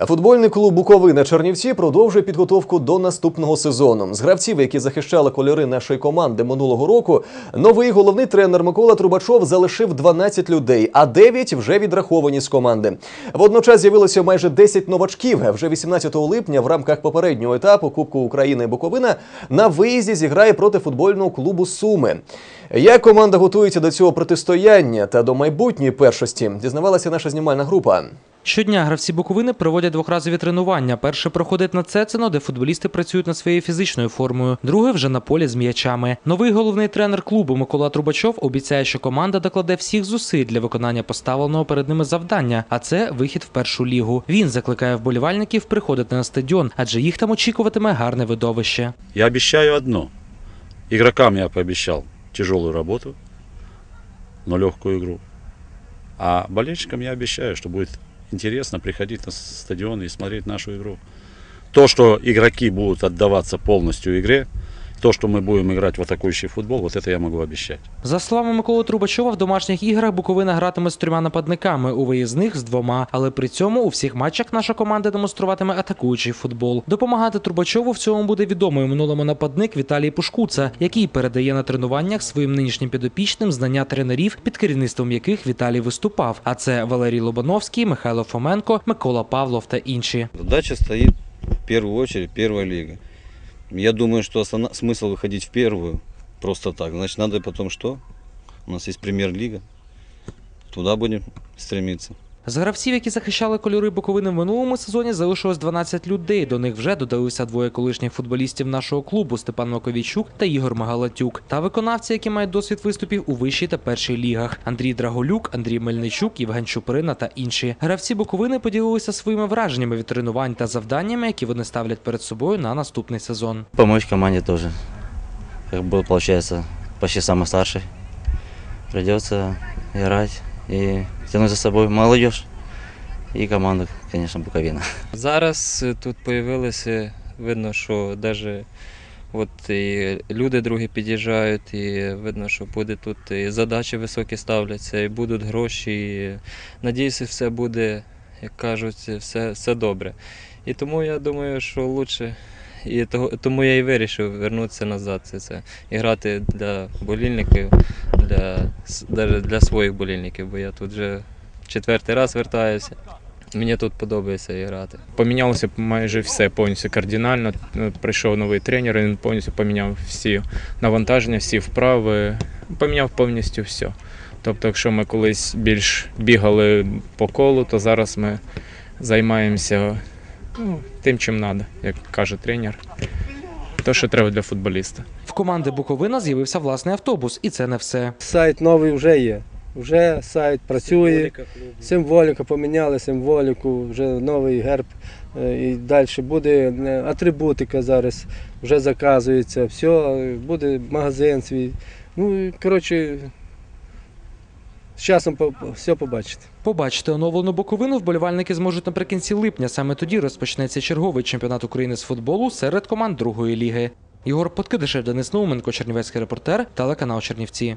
Футбольний клуб Буковина Чернівці продовжує підготовку до наступного сезону. З гравців, які захищали кольори нашої команди минулого року, новий головний тренер Микола Трубачов залишив 12 людей, а 9 вже відраховані з команди. Водночас з'явилося майже 10 новачків. Вже 18 липня в рамках попереднього етапу Кубку України Буковина на виїзді зіграє проти футбольного клубу Суми. Як команда готується до цього протистояння та до майбутньої першості, дізнавалася наша знімальна група. Щодня гравці Буковини проводять двохразові тренування. Перше проходить на Цецино, де футболісти працюють над своєю фізичною формою. Друге вже на полі з м'ячами. Новий головний тренер клубу Микола Трубачов обіцяє, що команда докладе всіх зусиль для виконання поставленого перед ними завдання, а це вихід в першу лігу. Він закликає вболівальників приходити на стадіон, адже їх там очікуватиме гарне видовище. Я обещаю одно. Игрокам я пообещал тяжелую работу, но легкую игру. А болельщикам я обещаю, что будет интересно приходить на стадион и смотреть нашу игру. То, что игроки будут отдаваться полностью игре, то, что мы будем играть в атакующий футбол, вот это я могу обещать. За словами Миколи Трубачова, в домашніх іграх Буковина гратиме з трьома нападниками, у виїзних з двома. Але при цьому у всіх матчах наша команда демонструватиме атакуючий футбол. Допомагати Трубачову в цьому буде відомий у минулому нападник Віталій Пушкуца, який передає на тренуваннях своїм нинішнім підопічним знання тренерів, під керівництвом яких Віталій виступав. А це Валерій Лобановський, Михайло Фоменко, Микола Павлов та інші. Задача стоит в первую очередь первая лига. Я думаю, что основна- смысл выходить в первую просто так. Значит, надо потом что? У нас есть премьер-лига. Туда будем стремиться. З гравців, які захищали кольори Буковини в минулому сезоні, залишилось 12 людей. До них вже додалися двоє колишніх футболістів нашого клубу Степан Маковійчук та Ігор Магалатюк, та виконавці, які мають досвід виступів у вищій та першій лігах: Андрій Драголюк, Андрій Мельничук, Євген Чуприна та інші. Гравці Буковини поділилися своїми враженнями від тренувань та завданнями, які вони ставлять перед собою на наступний сезон. Помочь команде тоже. Как бы получается, почти самый старший. Придется играть и тянуть за собой молодежь и команду, конечно, Буковина. Зараз е, тут появилися, видно, що навіть от і люди другі під'їжджають, і видно, що буде тут і задачі високі ставляться, і будуть гроші. І, надіюся, все буде, як кажуть, все, все добре. І тому я думаю, що краще. І того, тому я і вирішив вернутися назад. Це, це і грати для болільників, для, с- для своїх болільників, бо я тут вже четвертий раз вертаюся. Мені тут подобається грати. Помінялося майже все повністю кардинально. Прийшов новий тренер, він повністю поміняв всі навантаження, всі вправи, поміняв повністю все. Тобто, якщо ми колись більш бігали по колу, то зараз ми займаємося ну, тим, чим треба, як каже тренер. То, що треба для футболіста. В команди Буковина з'явився власний автобус, і це не все. Сайт новий вже є. Вже сайт працює. Символіка поміняли символіку, вже новий герб е, і далі буде е, атрибутика зараз вже заказується, все, буде магазин свій. Ну, коротше, з часом все побачите. Побачити оновлену боковину вболівальники зможуть наприкінці липня. Саме тоді розпочнеться черговий чемпіонат України з футболу серед команд другої ліги. Ігор Подкидишев, Денис Науменко, Чернівецький репортер, телеканал Чернівці.